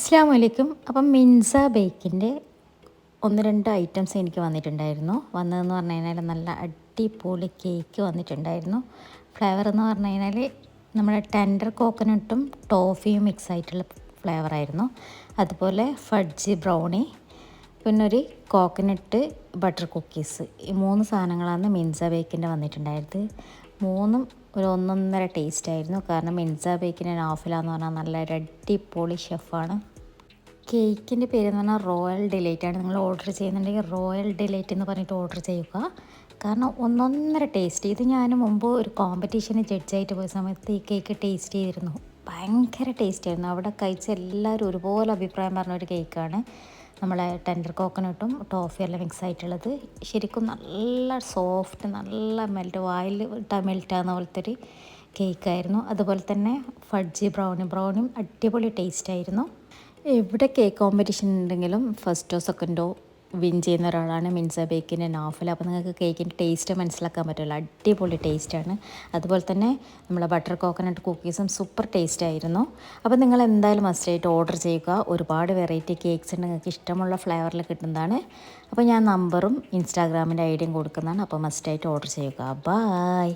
അസ്സാം വലൈക്കും അപ്പം മിൻസ ബേക്കിന്റെ ഒന്ന് രണ്ട് ഐറ്റംസ് എനിക്ക് വന്നിട്ടുണ്ടായിരുന്നു. വന്നതെന്ന് പറഞ്ഞു കഴിഞ്ഞാൽ നല്ല അടിപൊളി കേക്ക് വന്നിട്ടുണ്ടായിരുന്നു. ഫ്ലേവർ എന്ന് പറഞ്ഞു കഴിഞ്ഞാൽ നമ്മുടെ ടെൻഡർ കോക്കനട്ടും ടോഫിയും മിക്സ് ആയിട്ടുള്ള ഫ്ലേവറായിരുന്നു അതുപോലെ ഫഡ്ജ് ബ്രൗണി പിന്നെ ഒരു കോക്കനട്ട് ബട്ടർ കുക്കീസ്. ഈ മൂന്ന് സാധനങ്ങളാണ് മിൻസ ബേക്കിന്റെ വന്നിട്ടുണ്ടായത്. മൂന്നും ഒരു ഒന്നൊന്നര ടേസ്റ്റ് ആയിരുന്നു കാരണം മിൻസ ബേക്കിന്റെ നോഫിലാന്ന് പറഞ്ഞാൽ നല്ല ഒരു അടിപൊളി ഷെഫാണ്. കേക്കിന്റെ പേരെന്ന് പറഞ്ഞാൽ റോയൽ ഡിലൈറ്റ് ആണ്. നിങ്ങൾ ഓർഡർ ചെയ്യുന്നുണ്ടെങ്കിൽ റോയൽ ഡിലൈറ്റ് എന്ന് പറഞ്ഞിട്ട് ഓർഡർ ചെയ്യുക. കാരണം ഒന്നൊന്നര ടേസ്റ്റ്. ഇത് ഞാൻ മുമ്പ് ഒരു കോമ്പറ്റീഷന് ജഡ്ജായിട്ട് പോയ സമയത്ത് ഈ കേക്ക് ടേസ്റ്റ് ചെയ്തിരുന്നു. ഭയങ്കര ടേസ്റ്റ് ആയിരുന്നു. അവിടെ കഴിച്ച എല്ലാവരും ഒരുപോലെ അഭിപ്രായം പറഞ്ഞ ഒരു കേക്കാണ്. നമ്മളെ ടെൻഡർ കോക്കനട്ടും ടോഫി എല്ലാം മിക്സ് ആയിട്ടുള്ളത്. ശരിക്കും നല്ല സോഫ്റ്റ് നല്ല മെൽറ്റ് വായിൽ ഇട്ടാൽ മെൽറ്റാകുന്ന പോലത്തെ ഒരു കേക്കായിരുന്നു അതുപോലെ തന്നെ ഫഡ്ജി ബ്രൗണി ബ്രൗണിയും അടിപൊളി ടേസ്റ്റ് ആയിരുന്നു. എവിടെ കേക്ക് കോമ്പറ്റീഷൻ ഉണ്ടെങ്കിലും ഫസ്റ്റോ സെക്കൻഡോ വിൻ ചെയ്യുന്ന ഒരാളാണ് മിൻസ ബേക്കിന്റെ നാഫൽ. അപ്പോൾ നിങ്ങൾക്ക് കേക്കിന്റെ ടേസ്റ്റ് മനസ്സിലാക്കാൻ പറ്റുമല്ലോ. അടിപൊളി ടേസ്റ്റാണ് അതുപോലെ തന്നെ നമ്മളെ ബട്ടർ കോക്കനട്ട് കുക്കീസും സൂപ്പർ ടേസ്റ്റ് ആയിരുന്നു. അപ്പോൾ നിങ്ങൾ എന്തായാലും മസ്റ്റായിട്ട് ഓർഡർ ചെയ്യുക. ഒരുപാട് വെറൈറ്റി കേക്ക്സ് ഉണ്ട് നിങ്ങൾക്ക് ഇഷ്ടമുള്ള ഫ്ലേവറിൽ കിട്ടുന്നതാണ്. അപ്പോൾ ഞാൻ നമ്പറും ഇൻസ്റ്റാഗ്രാമിന്റെ ഐഡിയും കൊടുക്കുന്നതാണ്. അപ്പോൾ മസ്റ്റായിട്ട് ഓർഡർ ചെയ്യുക. ബായ്